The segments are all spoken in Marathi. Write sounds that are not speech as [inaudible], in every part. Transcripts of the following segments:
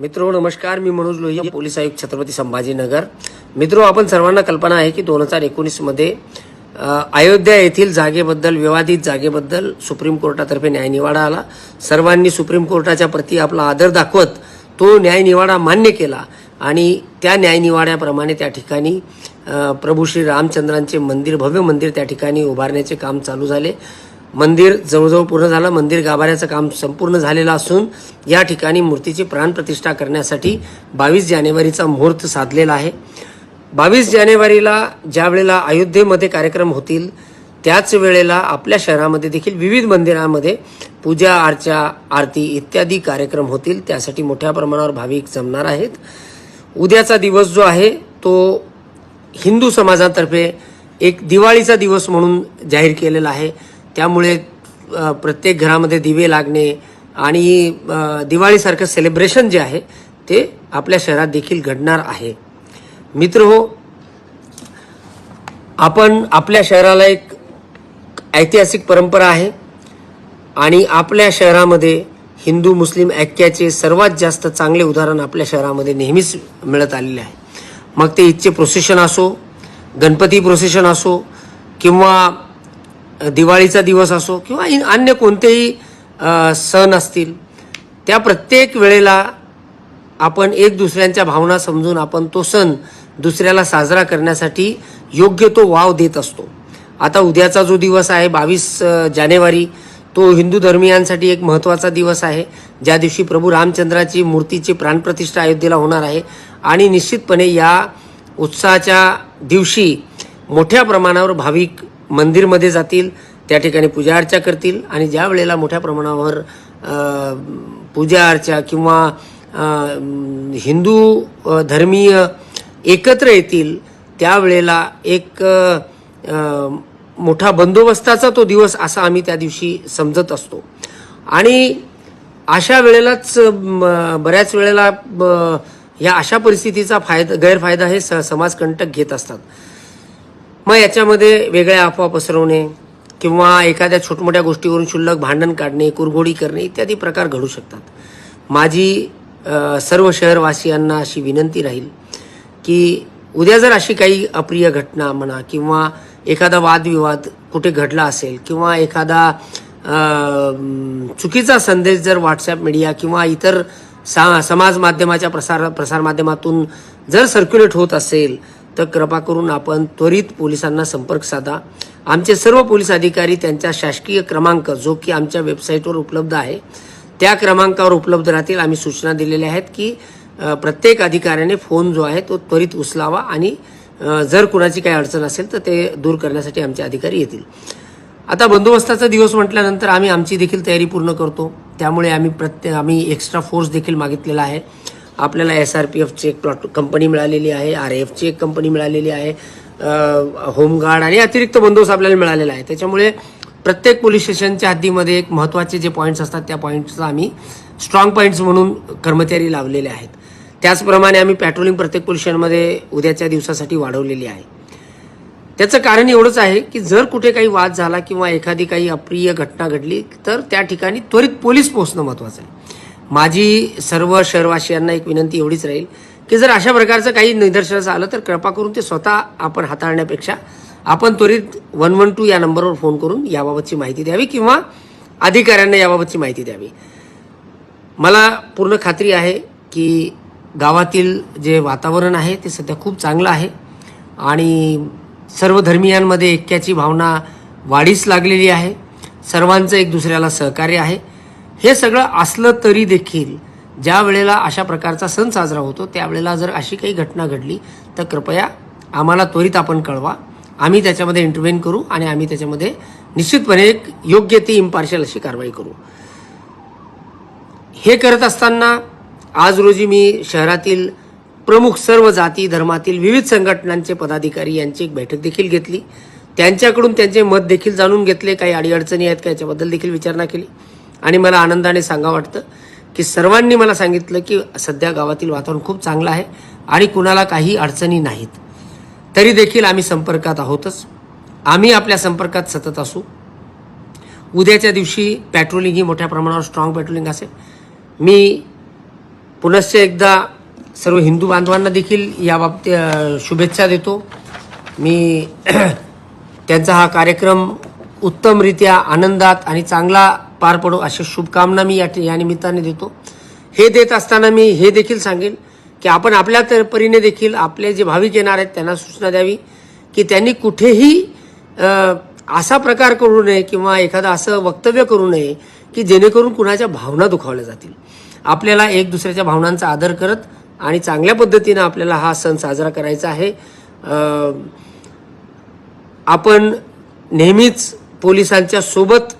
मित्रो नमस्कार. मी मनोज लोहिया पोलीस आयुक्त छत्रपती संभाजीनगर. मित्रो आपण सर्वांना कल्पना आहे की दोन हजार एकोणीसमध्ये अयोध्या येथील जागेबद्दल विवादित जागेबद्दल सुप्रीम कोर्टातर्फे न्यायनिवाडा आला. सर्वांनी सुप्रीम कोर्टाच्या प्रती आपला आदर दाखवत तो न्यायनिवाडा मान्य केला आणि त्या न्यायनिवाड्याप्रमाणे त्या ठिकाणी प्रभू श्री रामचंद्रांचे मंदिर भव्य मंदिर त्या ठिकाणी उभारण्याचे काम चालू झाले. मंदिर जवळजवळ पूर्ण झालं. मंदिर गाभाऱ्याचं काम संपूर्ण झालेलं असून या ठिकाणी मूर्तीची प्राणप्रतिष्ठा करण्यासाठी बावीस जानेवारीचा मुहूर्त साधलेला आहे. बावीस जानेवारीला ज्या वेळेला अयोध्येमध्ये कार्यक्रम होतील त्याच वेळेला आपल्या शहरामध्ये देखील विविध मंदिरांमध्ये पूजा अर्चा आरती इत्यादी कार्यक्रम होतील. त्यासाठी मोठ्या प्रमाणावर भाविक जमणार आहेत. उद्याचा दिवस जो आहे तो हिंदू समाजातर्फे एक दिवाळीचा दिवस म्हणून जाहीर केलेला आहे. त्यामुळे प्रत्येक घरामध्ये दिवे लागणे आणि दिवाळीसारखं सेलिब्रेशन जे आहे ते आपल्या शहरात देखील घडणार आहे. मित्र हो आपण आपल्या शहराला एक ऐतिहासिक परंपरा आहे आणि आपल्या शहरामध्ये हिंदू मुस्लिम ऐक्याचे सर्वात जास्त चांगले उदाहरण आपल्या शहरामध्ये नेहमीच मिळत आलेले आहे. मग ते ईदचे प्रोसेशन असो गणपती प्रोसेशन असो किंवा दिवाळीचा दिवस असो किंवा अन्य कोणतेही सण असतील त्या प्रत्येक वेळेला आपण एक दुसऱ्यांच्या भावना समजून आपण तो सण दुसऱ्याला साजरा करण्यासाठी योग्य तो वाव देत असतो. आता उद्याचा जो दिवस आहे बावीस जानेवारी तो हिंदू धर्मियांसाठी एक महत्त्वाचा दिवस आहे. ज्या दिवशी प्रभू रामचंद्राची मूर्तीची प्राणप्रतिष्ठा अयोध्येला होणार आहे आणि निश्चितपणे या उत्साहाच्या दिवशी मोठ्या प्रमाणावर भाविक मंदिरमध्ये जातील त्या ठिकाणी पूजा अर्चा करतील आणि ज्या वेळेला मोठ्या प्रमाणावर पूजा अर्चा किंवा हिंदू धर्मीय एकत्र येतील त्यावेळेला एक मोठा बंदोबस्ताचा तो दिवस असा आम्ही त्या दिवशी समजत असतो. आणि अशा वेळेलाच बऱ्याच वेळेला ब, या अशा परिस्थितीचा फायदा गैरफायदा हे स समाजकंटक घेत असतात. मग याच्यामध्ये वेगळ्या अफवा पसरवणे किंवा एखाद्या छोटमोठ्या गोष्टीवरून शुल्लक भांडण काढणे कुरघोडी करणे इत्यादी प्रकार घडू शकतात. माझी सर्व शहरवासियांना अशी विनंती राहील की उद्या जर अशी काही अप्रिय घटना म्हणा किंवा एखादा वादविवाद कुठे घडला असेल किंवा एखादा चुकीचा संदेश जर व्हॉट्सॲप मीडिया किंवा इतर सा समाज माध्यमाच्या प्रसार प्रसारमाध्यमातून जर सर्क्युलेट होत असेल तर कृपा करून आपण त्वरित पोलिसांना संपर्क साधा. आमचे सर्व पोलीस अधिकारी त्यांचा शासकीय क्रमांक जो की आमच्या वेबसाईटवर उपलब्ध आहे त्या क्रमांकावर उपलब्ध राहतील. आम्ही सूचना दिलेल्या आहेत की प्रत्येक अधिकाऱ्याने फोन जो आहे तो त्वरित उचलावा आणि जर कुणाची काही अडचण असेल तर ते दूर करण्यासाठी आमचे अधिकारी येतील. आता बंदोबस्ताचा दिवस म्हटल्यानंतर आम्ही आमची देखील तयारी पूर्ण करतो. त्यामुळे आम्ही प्रत्येक आम्ही एक्स्ट्रा फोर्स देखील मागितलेला आहे. आपल्याला एस आर पी एफची एक प्लॉट कंपनी मिळालेली आहे आर एफची एक कंपनी मिळालेली आहे होमगार्ड आणि अतिरिक्त बंदोबस्त आपल्याला मिळालेला आहे. त्याच्यामुळे प्रत्येक पोलीस स्टेशनच्या हद्दीमध्ये एक महत्त्वाचे जे पॉईंट्स असतात त्या पॉईंट्सला आम्ही स्ट्रॉंग पॉईंट्स म्हणून कर्मचारी लावलेले आहेत. त्याचप्रमाणे आम्ही पॅट्रोलिंग प्रत्येक पोलीस स्टेशनमध्ये उद्याच्या दिवसासाठी वाढवलेली आहे. त्याचं कारण एवढंच आहे की जर कुठे काही वाद झाला किंवा एखादी काही अप्रिय घटना घडली तर त्या ठिकाणी त्वरित पोलीस पोहोचणं महत्त्वाचं आहे. माझी सर्व शहरवासियांना एक विनंती एवढीच राहील की जर अशा प्रकारचं काही निदर्शनास आलं तर कृपा करून ते स्वतः आपण हाताळण्यापेक्षा आपण त्वरित वन वन टू या नंबरवर फोन करून याबाबतची माहिती द्यावी किंवा अधिकाऱ्यांना याबाबतची माहिती द्यावी. मला पूर्ण खात्री आहे की गावातील जे वातावरण आहे ते सध्या खूप चांगलं आहे आणि सर्व धर्मियांमध्ये ऐक्याची भावना वाढीस लागलेली आहे. सर्वांचं एक दुसऱ्याला सहकार्य आहे. हे सगळं असलं तरी देखील ज्या वेळेला अशा प्रकारचा सण साजरा होतो त्यावेळेला जर अशी काही घटना घडली तर कृपया आम्हाला त्वरित आपण कळवा. आम्ही त्याच्यामध्ये इंटरव्हेन करू आणि आम्ही त्याच्यामध्ये निश्चितपणे एक योग्य ती इम्पार्शियल अशी कारवाई करू. हे करत असताना आज रोजी मी शहरातील प्रमुख सर्व जाती धर्मातील विविध संघटनांचे पदाधिकारी यांची एक बैठक देखील घेतली. त्यांच्याकडून त्यांचे मत देखील जाणून घेतले. काही अडीअडचणी आहेत का याच्याबद्दल देखील विचारणा केली. आणि मला आनंदाने सांगा वाटतं की सर्वांनी मला सांगितलं की सध्या गावातील वातावरण खूप चांगलं आहे आणि कुणाला काही अडचणी नाहीत. तरी देखील आम्ही संपर्कात आहोतच. आम्ही आपल्या संपर्कात सतत असू. उद्याच्या दिवशी पॅट्रोलिंग ही मोठ्या प्रमाणावर स्ट्रॉंग पॅट्रोलिंग असेल. मी पुनश्च एकदा सर्व हिंदू बांधवांना देखील या बाबतीत शुभेच्छा देतो. मी [clears throat] त्यांचा हा कार्यक्रम उत्तमरित्या आनंदात आणि चांगला पार पडो अशा शुभकामना मी या या निमित्ताने देतो. हे देत असताना मी हे देखील सांगेन की आपण आपल्या तर परीने देखील आपले जे भाविक येणार आहेत त्यांना सूचना द्यावी की त्यांनी कुठेही असा प्रकार करू नये किंवा एखादं असं वक्तव्य करू नये की जेणेकरून कुणाच्या भावना दुखावल्या जातील. आपल्याला एक दुसऱ्याच्या भावनांचा आदर करत आणि चांगल्या पद्धतीनं आपल्याला हा सण साजरा करायचा आहे. आपण नेहमीच पोलिसांच्या सोबत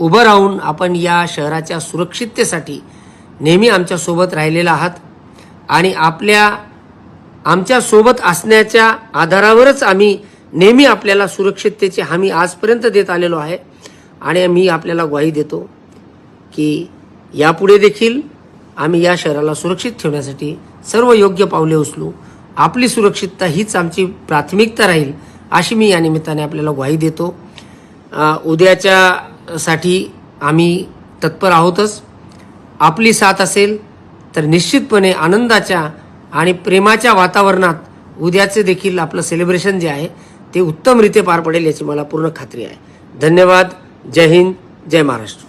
उभं राहून आपण या शहराच्या सुरक्षिततेसाठी नेहमी आमच्यासोबत राहिलेला आहात आणि आपल्या आमच्यासोबत असण्याच्या आधारावरच आम्ही नेहमी आपल्याला सुरक्षिततेची हमी आजपर्यंत देत आलेलो आहे आणि मी आपल्याला ग्वाही देतो की यापुढे देखील आम्ही या शहराला सुरक्षित ठेवण्यासाठी सर्व योग्य पावले उचलू. आपली सुरक्षितता हीच आमची प्राथमिकता राहील अशी मी या निमित्ताने आपल्याला ग्वाही देतो. उद्याच्या साठी आम्ही तत्पर आहोतच. आपली साथ असेल तर निश्चितपणे आनंदाच्या आणि प्रेमाच्या वातावरणात उद्याचे देखील आपलं सेलिब्रेशन जे आहे ते उत्तमरित्या पार पडेल याची मला पूर्ण खात्री आहे. धन्यवाद. जय हिंद. जय महाराष्ट्र.